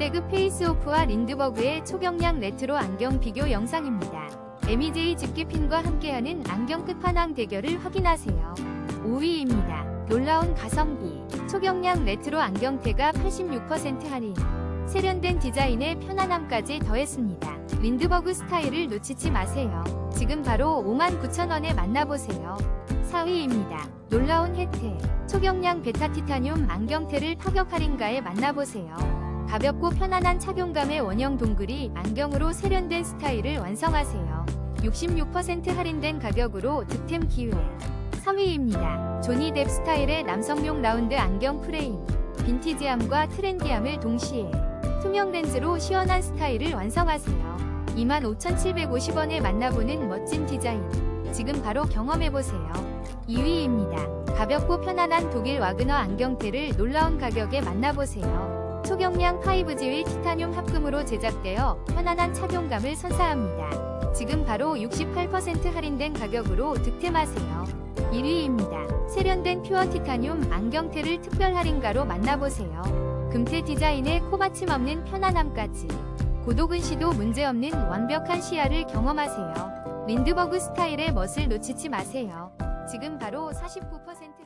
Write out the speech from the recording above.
역대급 페이스오프와 린드버그의 초경량 레트로 안경 비교 영상입니다. MEJ 집게핀과 함께하는 안경 끝판왕 대결을 확인하세요. 5위입니다. 놀라운 가성비, 초경량 레트로 안경테가 86% 할인, 세련된 디자인에 편안함까지 더했습니다. 린드버그 스타일을 놓치지 마세요. 지금 바로 59,000원에 만나보세요. 4위입니다. 놀라운 혜택, 초경량 베타 티타늄 안경테를 파격 할인가에 만나보세요. 가볍고 편안한 착용감의 원형 동글이 안경으로 세련된 스타일을 완성하세요. 66% 할인된 가격으로 득템 기회. 3위입니다. 조니 뎁 스타일의 남성용 라운드 안경 프레임. 빈티지함과 트렌디함을 동시에 투명 렌즈로 시원한 스타일을 완성하세요. 25,750원에 만나보는 멋진 디자인. 지금 바로 경험해보세요. 2위입니다. 가볍고 편안한 독일 와그너 안경테를 놀라운 가격에 만나보세요. 초경량 5G의 티타늄 합금으로 제작되어 편안한 착용감을 선사합니다. 지금 바로 68% 할인된 가격으로 득템하세요. 1위입니다. 세련된 퓨어 티타늄 안경테를 특별 할인가로 만나보세요. 금태 디자인에 코받침 없는 편안함까지 고도근시도 문제없는 완벽한 시야를 경험하세요. 린드버그 스타일의 멋을 놓치지 마세요. 지금 바로 49%